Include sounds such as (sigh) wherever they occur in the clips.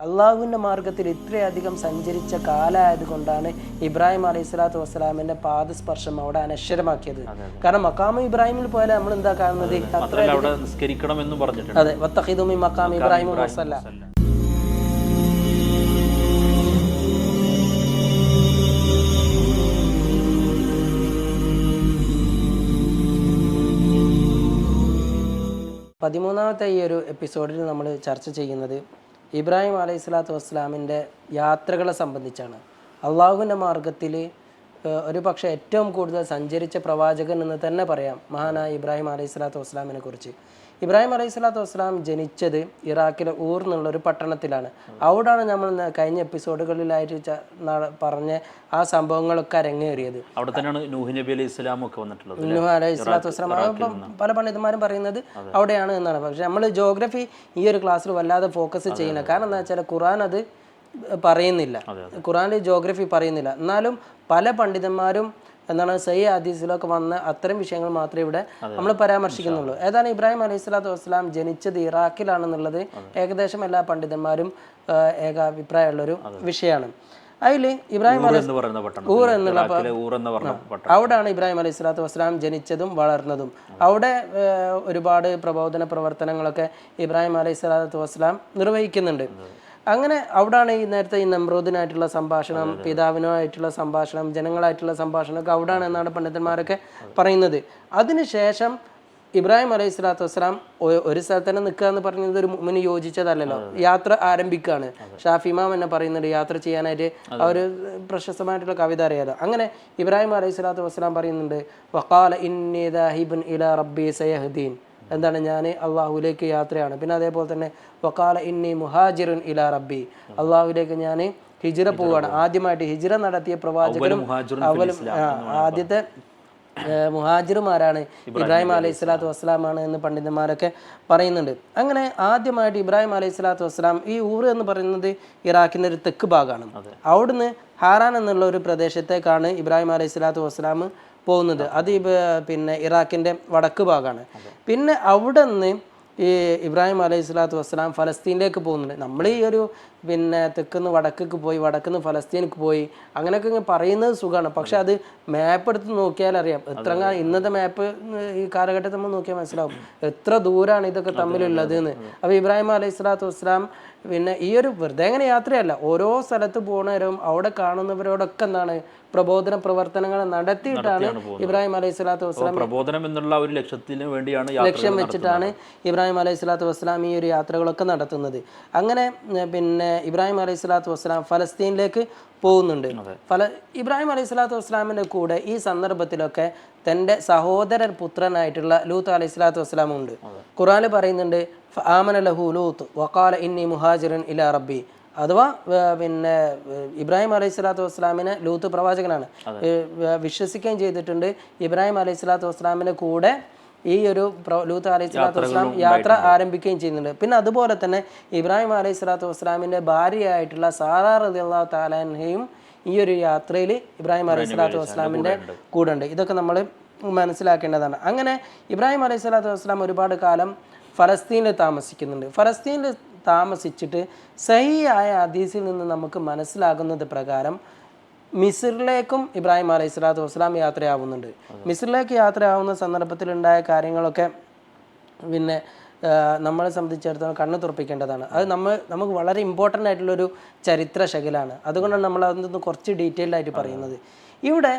അള്ളാഹുവിന്റെ മാർഗത്തിൽ ഇത്രയധികം സഞ്ചരിച്ച കാലമായത് കൊണ്ടാണ് ഇബ്രാഹിം അലൈഹി സ്വലാത്തു വസ്സലാമിന്റെ പാദസ്പർശം അവിടെ അനശ്വരമാക്കിയത്. കാരണം മക്കാമ ഇബ്രാഹിമിൽ പോയാൽ നമ്മൾ എന്താ കാണുന്നത്? അതെ വത്തഹിദുമി മക്കാം ഇബ്രാഹിം വസല്ല പതിമൂന്നാമത്തെ ഈ ഒരു എപ്പിസോഡിൽ നമ്മൾ ചർച്ച ചെയ്യുന്നത് ഇബ്രാഹിം അലൈഹി സ്വലാത്തു വസ്സലാമിന്റെ യാത്രകളെ സംബന്ധിച്ചാണ്. അള്ളാഹുവിന്റെ മാർഗത്തിൽ ഒരു പക്ഷേ ഏറ്റവും കൂടുതൽ സഞ്ചരിച്ച പ്രവാചകൻ എന്ന് തന്നെ പറയാം മഹാനായ ഇബ്രാഹിം അലൈഹി സ്വലാത്തു വസ്സലാമിനെ കുറിച്ച്. ഇബ്രാഹിം അലൈഹി സ്വലാത്തു വസ്സലാം ജനിച്ചത് ഇറാഖിലെ ഊർ എന്നുള്ള ഒരു പട്ടണത്തിലാണ്. അവിടാണ് നമ്മൾ കഴിഞ്ഞ എപ്പിസോഡുകളിലായിട്ട് പറഞ്ഞ ആ സംഭവങ്ങളൊക്കെ അരങ്ങേറിയത്. അവിടെ തന്നെയാണ് നൂഹ് നബി അലൈഹി ഇസ്ലാം ഒക്കെ വന്നിട്ടുള്ളത് നൂഹ് അലൈഹി സ്വലാത്തു വസ്സലാം. പല പണ്ഡിതന്മാരും പറയുന്നത് അവിടെയാണ് എന്നാണ്. പക്ഷെ നമ്മൾ ജോഗ്രഫി ഈ ഒരു ക്ലാസ്സിൽ വല്ലാതെ ഫോക്കസ് ചെയ്യുന്ന കാരണം എന്താ വെച്ചാൽ ഖുറാൻ അത് പറയുന്നില്ല. ഖുറാനിൽ ജോഗ്രഫി പറയുന്നില്ല. എന്നാലും പല പണ്ഡിതന്മാരും എന്താണ് സയ്യ ഹദീസിലൊക്കെ വന്ന അത്തരം വിഷയങ്ങൾ മാത്രമേ ഇവിടെ നമ്മൾ പരാമർശിക്കുന്നുള്ളൂ. ഏതാണ് ഇബ്രാഹിം അലൈഹി സ്വലാത്തു വസ്സലാം ജനിച്ചത് ഇറാഖിലാണെന്നുള്ളത് ഏകദേശം എല്ലാ പണ്ഡിതന്മാരും ഏകാഭിപ്രായമുള്ളൊരു വിഷയമാണ്. അതിൽ ഇബ്രാഹിം ഊർ എന്നുള്ള അവിടെയാണ് ഇബ്രാഹിം അലൈഹി സ്വലാത്തു വസ്സലാം ജനിച്ചതും വളർന്നതും. അവിടെ ഒരുപാട് പ്രബോധന പ്രവർത്തനങ്ങളൊക്കെ ഇബ്രാഹിം അലൈഹി സ്വലാത്തു വസ്സലാം നിർവഹിക്കുന്നുണ്ട്. അങ്ങനെ അവിടാണ് ഈ നേരത്തെ ഈ നമ്രൂദിനായിട്ടുള്ള സംഭാഷണം പിതാവിനുമായിട്ടുള്ള സംഭാഷണം ജനങ്ങളായിട്ടുള്ള സംഭാഷണമൊക്കെ അവിടാണ് എന്നാണ് പണ്ഡിതന്മാരൊക്കെ പറയുന്നത്. അതിനുശേഷം ഇബ്രാഹിം അലൈഹി സ്വലാത്തു വസ്സലാം ഒരു സ്ഥലത്ത് തന്നെ നിൽക്കുക എന്ന് പറയുന്നത് ഒരു മുമ്പിന് യോജിച്ചതല്ലല്ലോ? യാത്ര ആരംഭിക്കുകയാണ് ഷാഫി ഇമാം എന്നെ പറയുന്നുണ്ട് യാത്ര ചെയ്യാനായിട്ട് അവർ പ്രശസ്തമായിട്ടുള്ള കവിത അറിയാലോ? അങ്ങനെ ഇബ്രാഹിം അലൈഹി സ്വലാത്തു വസ്സലാം പറയുന്നുണ്ട് വക്കാല ഇന്നി ദാഹിബുൻ ഇല റബ്ബി സയഹദീൻ. എന്താണ് ഞാൻ അള്ളാഹുലേക്ക് യാത്രയാണ്. പിന്നെ അതേപോലെ തന്നെ വക്കാല ഇന്നി മുഹാജിറുൻ ഇല റബ്ബി. അള്ളാഹുലേക്ക് ഞാൻ ഹിജിറ പോവുകയാണ്. ആദ്യമായിട്ട് ഹിജിറ നടത്തിയ പ്രവാചകനും അവലും ആദ്യത്തെ മുഹാജിറുമാരാണ് ഇബ്രാഹിം അലൈഹി സ്വലാത്തു വസ്സലാമാണ് എന്ന് പണ്ഡിതന്മാരൊക്കെ പറയുന്നുണ്ട്. അങ്ങനെ ആദ്യമായിട്ട് ഇബ്രാഹിം അലൈഹി സ്വലാത്തു വസ്സലാം ഈ ഊർ എന്ന് പറയുന്നത് ഇറാഖിന്റെ ഒരു തെക്ക് ഭാഗമാണ് അവിടുന്ന് ഹാറാൻ എന്നുള്ള ഒരു പ്രദേശത്തേക്കാണ് ഇബ്രാഹിം അലൈഹി സ്വലാത്തു വസ്സലാം പോകുന്നത്. അത് പിന്നെ ഇറാഖിന്റെ വടക്ക് ഭാഗമാണ് പിന്നെ അവിടെ നിന്ന് ഈ ഇബ്രാഹിം അലൈഹി സ്വലാത്തു വസ്സലാം ഫലസ്തീനിലേക്ക് പോകുന്നുണ്ട്. നമ്മൾ ഈ ഒരു പിന്നെ തെക്കുന്ന് വടക്കേക്ക് പോയി വടക്കുന്ന് ഫലസ്തീനിക്ക് പോയി. അങ്ങനെയൊക്കെ ഇങ്ങനെ പറയുന്നത് സുഖമാണ്. പക്ഷെ അത് മാപ്പ് എടുത്ത് നോക്കിയാൽ അറിയാം. എത്ര ഇന്നത്തെ മാപ്പ് ഈ കാലഘട്ടത്തിൽ നമ്മൾ നോക്കിയാൽ മനസ്സിലാവും. എത്ര ദൂരമാണ് ഇതൊക്കെ തമ്മിലുള്ളത് എന്ന്. അപ്പോൾ ഇബ്രാഹിം അലൈഹി സ്വലാത്തു വസ്സലാം പിന്നെ ഈ ഒരു വെറുതെ അങ്ങനെ യാത്രയല്ല. ഓരോ സ്ഥലത്ത് പോണവരും അവിടെ കാണുന്നവരോടൊക്കെ എന്താണ് പ്രബോധന പ്രവർത്തനങ്ങൾ നടത്തിയിട്ടാണ് ഇബ്രാഹിം അലൈഹി സ്വലാത്തു വസ്സലാം പ്രബോധനം എന്നുള്ള ഒരു ലക്ഷ്യത്തിന് വേണ്ടിയാണ് ലക്ഷ്യം വെച്ചിട്ടാണ് ഇബ്രാഹിം അലൈഹി സ്വലാത്തു വസ്സലാം ഈ ഒരു യാത്രകളൊക്കെ നടത്തുന്നത്. അങ്ങനെ പിന്നെ ഇബ്രാഹിം അലൈഹി സ്വലാത്തു വസ്സലാം ഫലസ്തീനിലേക്ക് പോകുന്നുണ്ട്. ഫല ഇബ്രാഹിം അലൈഹി സ്വലാത്തു വസ്സലാമിന്റെ കൂടെ ഈ സന്ദർഭത്തിലൊക്കെ തന്റെ സഹോദരൻ പുത്രനായിട്ടുള്ള ലൂത്ത് അലൈഹി സ്വലാത്തു വസ്സലാം ഉണ്ട് ഖുറാൻ പറയുന്നുണ്ട് ആമന ലഹു ലൂത്ത് വക്കാല ഇന്നി മുഹാജിറൻ ഇല റബ്ബി. അഥവാ പിന്നെ ഇബ്രാഹിം അലൈഹി സ്വലാത്തു വസ്സലാമിനെ ലൂത്ത് പ്രവാചകനാണ്. വിശ്വസിക്കുകയും ചെയ്തിട്ടുണ്ട് ഇബ്രാഹിം അലൈഹി സ്വലാത്തു വസ്സലാമിന്റെ കൂടെ ഈ ഒരു ലൂത്ത് അലൈഹി സ്വലാത്തു വസ്സലാം യാത്ര ആരംഭിക്കുകയും ചെയ്യുന്നുണ്ട്. പിന്നെ അതുപോലെ തന്നെ ഇബ്രാഹിം അലൈഹി സ്വലാത്തു വസ്സലാമിന്റെ ഭാര്യയായിട്ടുള്ള സാറാ റളിയല്ലാഹു താലാൻഹയും ഈ ഒരു യാത്രയിൽ ഇബ്രാഹിം അലൈഹി സ്വലാത്തു വസ്സലാമിന്റെ കൂടെ ഉണ്ട്. ഇതൊക്കെ നമ്മൾ മനസ്സിലാക്കേണ്ടതാണ്. അങ്ങനെ ഇബ്രാഹിം അലൈഹി സ്വലാത്തു വസ്സലാം ഒരുപാട് കാലം ഫലസ്തീനിൽ താമസിക്കുന്നുണ്ട്. ഫലസ്തീനിൽ താമസിച്ചിട്ട് സഹിയായ ഹദീസിൽ നിന്ന് നമുക്ക് മനസ്സിലാകുന്നത് പ്രകാരം മിസിറിലേക്കും ഇബ്രാഹിം അലൈഹി സ്വലാത്തു വസ്സലാം യാത്രയാവുന്നുണ്ട്. മിസിറിലേക്ക് യാത്രയാവുന്ന സന്ദർഭത്തിലുണ്ടായ കാര്യങ്ങളൊക്കെ പിന്നെ നമ്മളെ സംബന്ധിച്ചിടത്തോളം കണ്ണു തുറപ്പിക്കേണ്ടതാണ്. അത് നമ്മൾ നമുക്ക് വളരെ ഇമ്പോർട്ടന്റ് ആയിട്ടുള്ളൊരു ചരിത്ര ശകലാണ്. അതുകൊണ്ടാണ് നമ്മൾ അതൊന്ന് കുറച്ച് ഡീറ്റെയിൽഡ് ആയിട്ട് പറയുന്നത്. ഇവിടെ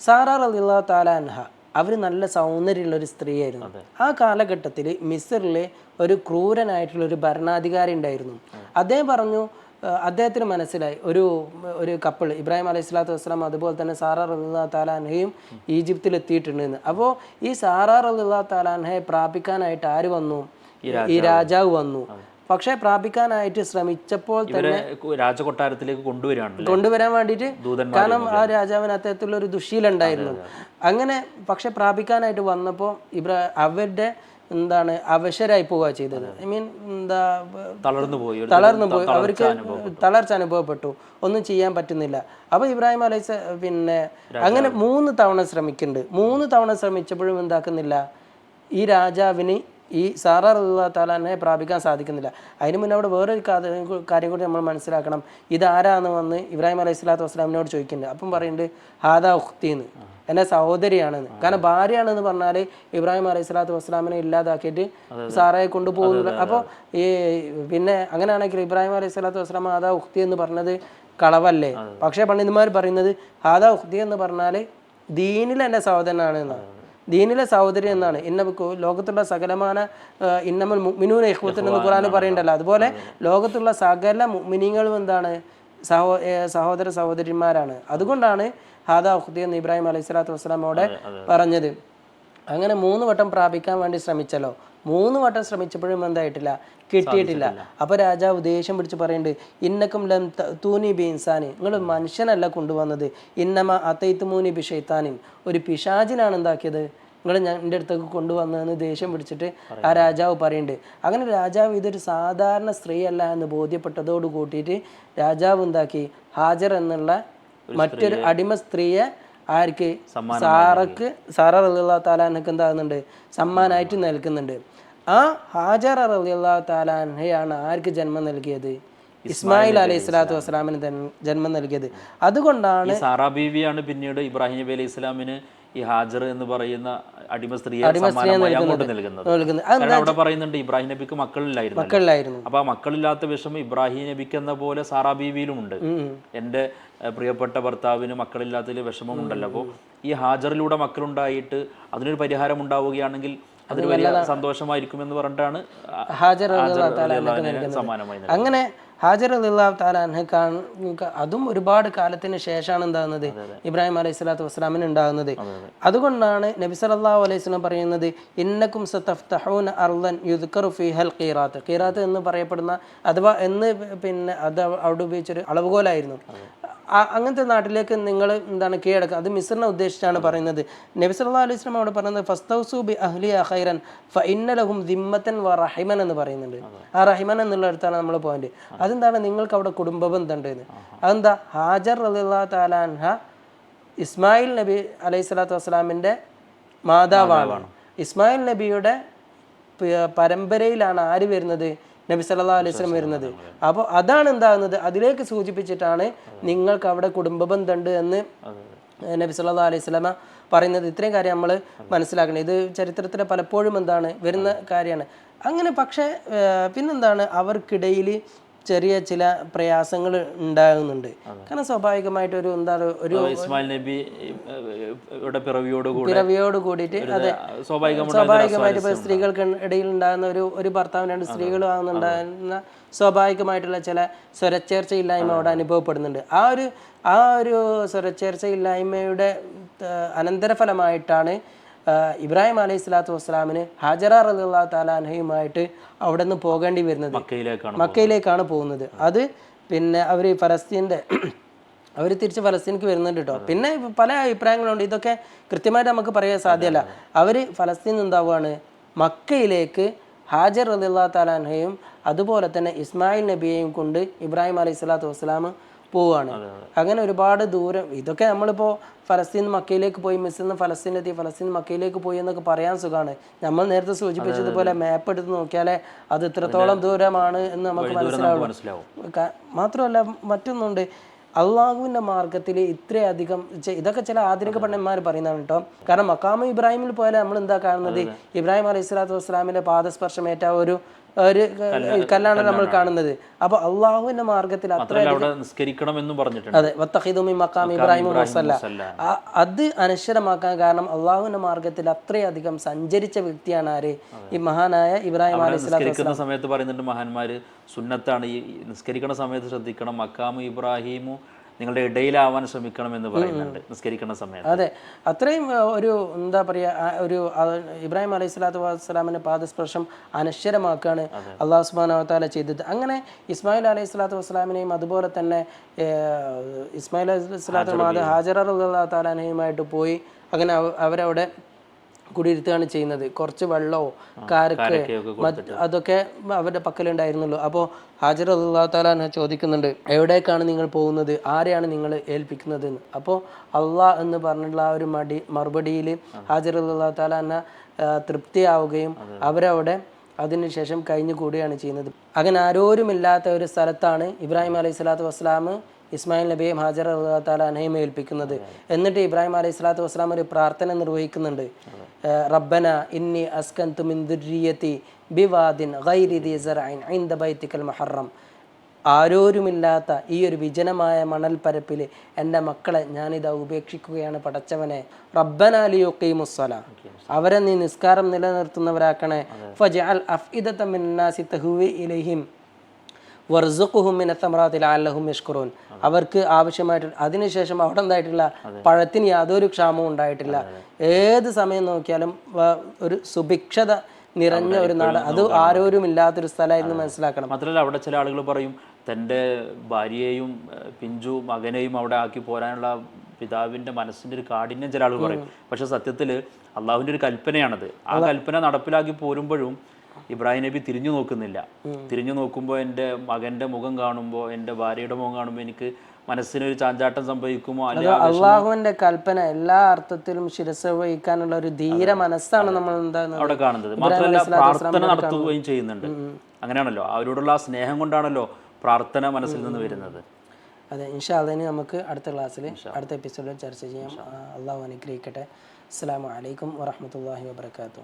സാറാ അലി താല അൻഹ അവർ നല്ല സൗന്ദര്യമുള്ള ഒരു സ്ത്രീയായിരുന്നു ആ കാലഘട്ടത്തിൽ മിസറിലെ ഒരു ക്രൂരനായിട്ടുള്ള ഒരു ഭരണാധികാരി ഉണ്ടായിരുന്നു. അദ്ദേഹം പറഞ്ഞു അദ്ദേഹത്തിന് മനസ്സിലായി. ഒരു ഒരു കപ്പിൾ ഇബ്രാഹിം അലൈഹി സ്വലാത്തു വസ്സലാം അതുപോലെ തന്നെ സാറാർ റളില്ലാ താലാൻഹയും ഈജിപ്തിൽ എത്തിയിട്ടുണ്ടെന്ന് അപ്പോൾ ഈ സാറാർ റളില്ലാ താലാൻഹയെ പ്രാപിക്കാനായിട്ട് ആര് വന്നു? ഈ രാജാവ്. വന്നു. പക്ഷെ പ്രാപിക്കാനായിട്ട് ശ്രമിച്ചപ്പോൾ തന്നെ രാജകൊട്ടാരത്തിലേക്ക് കൊണ്ടുവരാൻ കൊണ്ടുവരാൻ വേണ്ടിയിട്ട് കാരണം ആ രാജാവിന് അത്തരത്തിലുള്ള ഒരു ദുശീലുണ്ടായിരുന്നു അങ്ങനെ പക്ഷെ പ്രാപിക്കാനായിട്ട് വന്നപ്പോൾ ഇബ്രാ അവരുടെ എന്താണ് അവശരായി പോവുക ചെയ്തത്. ഐ മീൻ എന്താ തളർന്നു പോയി. തളർന്നു പോയി. അവർക്ക്. തളർച്ച അനുഭവപ്പെട്ടു. ഒന്നും ചെയ്യാൻ പറ്റുന്നില്ല. അപ്പോൾ ഇബ്രാഹിം അലൈഹി പിന്നെ അങ്ങനെ മൂന്ന് തവണ ശ്രമിക്കുന്നുണ്ട്. മൂന്ന് തവണ ശ്രമിച്ചപ്പോഴും എന്താക്കുന്നില്ല. ഈ രാജാവിന് ഈ സാറാ റളിയല്ലാഹു താലാനെ പ്രാപിക്കാൻ സാധിക്കുന്നില്ല. അതിന് മുന്നേ അവിടെ വേറൊരു കാര്യം കൂടി നമ്മൾ മനസ്സിലാക്കണം. ഇതാരാന്ന് വന്ന് ഇബ്രാഹിം അലൈഹി സ്വലാത്തു വസ്സലാമിനോട് ചോദിക്കുന്നുണ്ട്. അപ്പം പറയുന്നുണ്ട് ഹാദാ ഉഖ്തീന്ന്. എന്റെ സഹോദരിയാണ് കാരണം ഭാര്യയാണെന്ന് പറഞ്ഞാൽ ഇബ്രാഹിം അലൈഹി സ്വലാത്തു വസ്സലാമിനെ ഇല്ലാതാക്കിയിട്ട് സാറയെ കൊണ്ടുപോകുന്നു അപ്പോൾ ഈ പിന്നെ അങ്ങനെയാണെങ്കിൽ ഇബ്രാഹിം അലൈഹി സ്വലാത്തു വസ്സലാം ആദാ ഉഖ്തി എന്ന് പറഞ്ഞത് കളവല്ലേ? പക്ഷെ പണ്ഡിതന്മാർ പറയുന്നത് ആദാ ഉഖ്തി എന്ന് പറഞ്ഞാൽ ദീനിൽ എന്റെ സഹോദരനാണ് എന്നാണ്. ദീനിലെ സഹോദരി എന്നാണ്. ഇന്ന ലോകത്തുള്ള സകലമാന ഇന്നമൽ ഇഖ്വത്തുൻ എന്ന് ഖുർആൻ പറയണ്ടല്ലോ. അതുപോലെ ലോകത്തുള്ള സകല മുഅ്മിനീങ്ങളും എന്താണ്? സഹോ സഹോദര സഹോദരിമാരാണ്. അതുകൊണ്ടാണ് ഹാദ ഉഖ്തി എന്ന് ഇബ്രാഹിം അലൈഹി സ്വലാത്തു വസ്സലാമോടെ പറഞ്ഞത്. അങ്ങനെ മൂന്ന് വട്ടം പ്രാപിക്കാൻ വേണ്ടി ശ്രമിച്ചല്ലോ. മൂന്ന് വട്ടം ശ്രമിച്ചപ്പോഴും എന്തായിട്ടില്ല? കിട്ടിയിട്ടില്ല. അപ്പൊ രാജാവ് ദേഷ്യം പിടിച്ച് പറയുന്നുണ്ട് ഇന്നക്കും ലം തൂനി ബി ഇൻസാനി നിങ്ങൾ മനുഷ്യനല്ല കൊണ്ടുവന്നത്. ഇന്നമ അത്തൈത്ത് മൂനി ബി ഷെയ്ത്താനിൻ ഒരു പിശാചിനാണ് എന്താക്കിയത്? നിങ്ങൾ ഞാൻ എന്റെ അടുത്തേക്ക് കൊണ്ടുവന്നതെന്ന് ദേഷ്യം പിടിച്ചിട്ട് ആ രാജാവ് പറയുന്നുണ്ട് അങ്ങനെ രാജാവ് ഇതൊരു സാധാരണ സ്ത്രീ അല്ല എന്ന് ബോധ്യപ്പെട്ടതോട് കൂട്ടിയിട്ട് രാജാവ് എന്താക്കി? ഹാജർ എന്നുള്ള മറ്റൊരു അടിമ സ്ത്രീയെ ആർക്ക്? സാറക്ക് സാറ റളിയല്ലാഹു താലാനക്ക് എന്താകുന്നുണ്ട്? സമ്മാനായിട്ട് നൽകുന്നുണ്ട്. ആ ഹാജർ റളിയല്ലാഹു താലാൻഹയാണ് ആർക്ക് ജന്മം നൽകിയത്? ഇസ്മായിൽ അലൈഹി സ്വലാത്തു വസ്സലാമിന് ജന്മം നൽകിയത്. അതുകൊണ്ടാണ് സാറാ ബീവിയാണ് പിന്നീട് ഇബ്രാഹിം നബി അലൈഹി ഇസ്ലാമിന് ഈ ഹാജർ എന്ന് പറയുന്ന അടിമ സ്ത്രീയെ സമ്മാനമായി അങ്ങോട്ട് നൽകുന്നത്. കാരണം അവിടെ പറയുന്നുണ്ട് ഇബ്രാഹിം നബിക്ക് മക്കളില്ലായിരുന്നു മക്കളിലായിരുന്നു അപ്പൊ ആ മക്കളില്ലാത്ത വിഷമം ഇബ്രാഹിം നബിക്ക് എന്ന പോലെ സാറാ ബീവിയിലുമുണ്ട് എന്റെ എന്റെ പ്രിയപ്പെട്ട ഭർത്താവിന് മക്കളില്ലാത്തതിൽ വിഷമമുണ്ടല്ലോ അപ്പോൾ ഈ ഹാജറിലൂടെ മക്കളുണ്ടായിട്ട് അതിനൊരു പരിഹാരം ഉണ്ടാവുകയാണെങ്കിൽ അതിന് വലിയ സന്തോഷമായിരിക്കും എന്ന് പറഞ്ഞിട്ടാണ് ഹാജർ സമ്മാനമായി അങ്ങനെ ഹാജർ അള്ളാഹു താലാൻഹ അതും ഒരുപാട് കാലത്തിന് ശേഷമാണ് എന്താകുന്നത്? ഇബ്രാഹിം അലൈഹി സ്വലാത്തു വസ്സലാമിന് ഉണ്ടാകുന്നത്. അതുകൊണ്ടാണ് നബി സല്ലല്ലാഹു അലൈഹി സ്വലം പറയുന്നത് ഇന്നക്കും സതഫ്തഹൂന അർളൻ യുദ്കറു ഫീഹൽ ഖീറാത്ത്. ഖീറാത്ത് എന്ന് പറയപ്പെടുന്ന അഥവാ എന്ന് പിന്നെ അത് അവിടെ ഉപയോഗിച്ചൊരു അളവുകോലായിരുന്നു. അങ്ങനത്തെ നാട്ടിലേക്ക് നിങ്ങൾ എന്താണ് കീഴടക്കുക? അത് മിസ്റിനെ ഉദ്ദേശിച്ചാണ് പറയുന്നത്. നബി സല്ലല്ലാഹു അലൈഹി സ്വലം അവിടെ പറയുന്നത് ഫസ്തൗസു ബി അഹ്ലി അഹൈറൻ ഫ ഇന്നലഹും ദിമ്മത്തൻ വ റഹിമൻ എന്ന് പറയുന്നുണ്ട്. ആ റഹിമൻ എന്നുള്ള അടുത്താണ് നമ്മൾ പോയിന്റ് അതെന്താണ് നിങ്ങൾക്ക് അവിടെ കുടുംബബന്ധമുണ്ട് എന്ന് അതെന്താ? ഹാജർ റളിയല്ലാഹു താലാൻഹ ഇസ്മായിൽ നബി അലൈഹി സ്വലാത്തു വസ്സലാമിന്റെ മാതാവാണ്. ഇസ്മായിൽ നബിയുടെ പരമ്പരയിലാണ് ആര് വരുന്നത്? നബി സല്ലാ അലൈഹി വസല്ലം വരുന്നത്. അപ്പോൾ അതാണ് എന്താകുന്നത്? അതിലേക്ക് സൂചിപ്പിച്ചിട്ടാണ് നിങ്ങൾക്ക് അവിടെ കുടുംബബന്ധമുണ്ട് എന്ന് നബി സല്ലാ അലൈഹി സ്വലമ പറയുന്നത്. ഇത്രയും കാര്യം നമ്മൾ മനസ്സിലാക്കണം. ഇത് ചരിത്രത്തിൽ പലപ്പോഴും എന്താണ് വരുന്ന കാര്യമാണ്. അങ്ങനെ പക്ഷേ പിന്നെന്താണ്? അവർക്കിടയിൽ ചെറിയ ചില പ്രയാസങ്ങൾ ഉണ്ടാകുന്നുണ്ട്. കാരണം സ്വാഭാവികമായിട്ട് ഒരു എന്താ ഒരു ഇസ്മായിൽ നബി ഏഹ്, പിറവിയോട് കൂടി പിറവിയോട് കൂടിയിട്ട് അതെ. സ്വാഭാവികമായിട്ട് ഇപ്പൊ ഇപ്പോൾ സ്ത്രീകൾക്ക് ഇടയിൽ ഉണ്ടാകുന്ന ഒരു ഒരു ഭർത്താവിന് രണ്ട് സ്ത്രീകളും ആകുന്നുണ്ടാകുന്ന സ്വാഭാവികമായിട്ടുള്ള ചില സ്വരച്ചേർച്ചയില്ലായ്മ അവിടെ അനുഭവപ്പെടുന്നുണ്ട്. ആ ഒരു ആ ഒരു സ്വരച്ചേർച്ചയില്ലായ്മയുടെ അനന്തരഫലമായിട്ടാണ് ഇബ്രാഹിം അലൈഹി സ്വലാത്തു വസ്സലാമിന് ഹാജറ റളിയല്ലാഹു താലാൻഹയുമായിട്ട് അവിടെ നിന്ന് പോകേണ്ടി വരുന്നത് മക്കയിലേക്കാണ് പോകുന്നത്. അത് പിന്നെ അവർ ഫലസ്തീന്റെ (clears throat) അവർ തിരിച്ച് ഫലസ്തീനിക്ക് വരുന്നുണ്ട് കേട്ടോ പിന്നെ പല അഭിപ്രായങ്ങളുണ്ട്. ഇതൊക്കെ കൃത്യമായിട്ട് നമുക്ക് പറയാൻ സാധ്യമല്ല. അവർ ഫലസ്തീൻ എന്താവുകയാണ് മക്കയിലേക്ക് ഹാജർ റളിയല്ലാഹു താലാൻഹയും അതുപോലെ തന്നെ ഇസ്മായിൽ നബിയെയും കൊണ്ട് ഇബ്രാഹിം അലൈഹി സ്വലാത്തു വസ്സലാം പോവുകയാണ് അങ്ങനെ ഒരുപാട് ദൂരം ഇതൊക്കെ നമ്മളിപ്പോൾ ഫലസ്തീൻ മക്കയിലേക്ക് പോയി മിസ്സിൽ നിന്ന് ഫലസ്തീനിലെത്തി ഫലസ്തീൻ മക്കയിലേക്ക് പോയി എന്നൊക്കെ പറയാൻ സുഖമാണ് നമ്മൾ നേരത്തെ സൂചിപ്പിച്ചതുപോലെ മാപ്പ് എടുത്ത് നോക്കിയാലേ അത് ഇത്രത്തോളം ദൂരമാണ് എന്ന് നമുക്ക് മനസ്സിലാവും. മാത്രമല്ല മറ്റൊന്നുണ്ട്. അള്ളാഹുവിന്റെ മാർഗത്തിൽ ഇത്രയധികം ഇതൊക്കെ ചില ആധുനിക പണ്ഡന്മാർ പറയുന്നതാണ് കേട്ടോ. കാരണം മക്കാമ ഇബ്രാഹിമിൽ പോയാൽ നമ്മൾ എന്താ കാണുന്നത് ഇബ്രാഹിം അലൈഹി സ്വലാത്തു വസ്സലാമിന്റെ പാദസ്പർശമേറ്റ ഒരു ഒരു കല്ലാണ് നമ്മൾ കാണുന്നത്. അപ്പൊ അള്ളാഹുവിന്റെ മാർഗത്തിൽ അത്ര നിസ്കരിക്കണം അതെ വത്തഹിദുമി മക്കാം ഇബ്രാഹിം മുസല്ല. അത് അനശ്വരമാക്കാൻ കാരണം അള്ളാഹുവിന്റെ മാർഗത്തിൽ അത്രയധികം സഞ്ചരിച്ച വ്യക്തിയാണ് ആര്? ഈ മഹാനായ ഇബ്രാഹിം അലൈഹി സ്വലാത്തു നിസ്കരിക്കുന്ന സമയത്ത് പറയുന്നുണ്ട് മഹാന്മാര് സുന്നത്താണ് ഈ നിസ്കരിക്കുന്ന സമയത്ത് ശ്രദ്ധിക്കണം. മക്കാമു ഇബ്രാഹിമു നിങ്ങളുടെ ഇടയിലാവാൻ ശ്രമിക്കണം എന്ന് പറയുന്നുണ്ട് നിസ്കരിക്കുന്ന സമയത്ത്. അതെ. അത്രയും ഒരു എന്താ പറയുക ഒരു ഇബ്രാഹിം അലൈഹി സ്വലാത്തു വസ്സലാമിന്റെ പാദസ്പർശം അനശ്വരമാക്കുകയാണ് അള്ളാഹു സുബാന ചെയ്തത്. അങ്ങനെ ഇസ്മായിൽ അലൈഹി സ്വലാത്തു വസ്സലാമിനെയും അതുപോലെ തന്നെ ഇസ്മായിൽ അലൈഹി സ്വലാത്തു ഹാജറ അള്ളാഹു താലാനയുമായിട്ട് പോയി. അങ്ങനെ അവരവിടെ കുടിയിരുത്തുകയാണ് ചെയ്യുന്നത്. കുറച്ച് വെള്ളമോ കാരക്ക് അതൊക്കെ അവരുടെ പക്കലുണ്ടായിരുന്നുള്ളൂ. അപ്പോൾ ഹാജർ അള്ളാഹു താല ചോദിക്കുന്നുണ്ട് എവിടേക്കാണ് നിങ്ങൾ പോകുന്നത്? ആരെയാണ് നിങ്ങൾ ഏൽപ്പിക്കുന്നത് എന്ന് അപ്പോൾ അള്ളാഹ് എന്ന് പറഞ്ഞിട്ടുള്ള ആ ഒരു മടി മറുപടിയിൽ ഹാജർ അള്ളാഹു താല തൃപ്തിയാവുകയും അവരവിടെ അതിനുശേഷം കഴിഞ്ഞു കൂടുകയാണ് ചെയ്യുന്നത്. അങ്ങനെ ആരോരുമില്ലാത്ത ഒരു സ്ഥലത്താണ് ഇബ്രാഹിം അലൈഹി സ്വലാത്തു വസ്സലാം ഇസ്മായിൽ നബിയെ ഹാജർ അള്ളാഹു താല അനയും ഏൽപ്പിക്കുന്നത്. എന്നിട്ട് ഇബ്രാഹിം അലൈഹി സ്വലാത്തു വസ്സലാം ഒരു പ്രാർത്ഥന നിർവഹിക്കുന്നുണ്ട്. റബ്ബന ഇന്നി അസ്കൻ മിൻ ദുർരിയത്തി ബിവാദിൻ ബൈത്തിക്കൽ മുഹറം. ആരോരുമില്ലാത്ത ഈ ഒരു വിജനമായ മണൽപ്പരപ്പിൽ എന്റെ മക്കളെ ഞാനിതാ ഉപേക്ഷിക്കുകയാണ് പടച്ചവനെ. റബ്ബന മുസ്വല അവരെ നീ നിസ്കാരം നിലനിർത്തുന്നവരാക്കണേ. ഫജ അൽ മിന്നാസി തഹുവി ഇലൈഹിം. വർസുഖുഹും മിന തമറാത്തിൽ അല്ലഹും യഷ്കുറൂൻ. അവർക്ക് ആവശ്യമായിട്ട് അതിനുശേഷം അവിടെ എന്തായിട്ടില്ല പഴത്തിന് യാതൊരു ക്ഷാമവും ഉണ്ടായിട്ടില്ല. ഏത് സമയം നോക്കിയാലും ഒരു സുഭിക്ഷത നിറഞ്ഞ ഒരു നാട്. അത് ആരോരും ഇല്ലാത്തൊരു സ്ഥലമായിരുന്നു മനസ്സിലാക്കണം. മാത്രമല്ല അവിടെ ചില ആളുകൾ പറയും തന്റെ ഭാര്യയെയും പിഞ്ചു മകനെയും അവിടെ ആക്കി പോരാനുള്ള പിതാവിന്റെ മനസ്സിന്റെ ഒരു കാഠിന്യം ചില ആളുകൾ പറയും. പക്ഷെ സത്യത്തിൽ അള്ളാഹുവിന്റെ ഒരു കൽപ്പനയാണത്. ആ കൽപ്പന നടപ്പിലാക്കി പോരുമ്പോഴും ഇബ്രാഹിം നബി തിരിഞ്ഞു നോക്കുന്നില്ല. തിരിഞ്ഞു നോക്കുമ്പോൾ എന്റെ മകന്റെ മുഖം കാണുമ്പോൾ എന്റെ ഭാര്യയുടെ മുഖം കാണുമ്പോൾ എനിക്ക് മനസ്സിനൊരു ചാഞ്ചാട്ടം സംഭവിക്കുമോ? അള്ളാഹുവിന്റെ കൽപ്പന എല്ലാ അർത്ഥത്തിലും ശിരസ് വഹിക്കാനുള്ള ഒരു ധീര മനസ്സാണ് നമ്മൾ അവിടെ കാണുന്നത്. മാത്രമല്ല പ്രാർത്ഥന നടത്തുകയും ചെയ്യുന്നുണ്ട്. അങ്ങനെയാണല്ലോ. അവരോടുള്ള ആ സ്നേഹം കൊണ്ടാണല്ലോ പ്രാർത്ഥന മനസ്സിൽ നിന്ന് വരുന്നത്. അതെ ഇൻഷാ അതിന് നമുക്ക് അടുത്ത ക്ലാസ്സിൽ അടുത്ത എപ്പിസോഡിൽ ചർച്ച ചെയ്യാം. അള്ളാഹു അനുഗ്രഹിക്കട്ടെ. അസ്സാം വലൈക്കും വാഹമത്തല്ലാഹി വാബർക്കാത്തു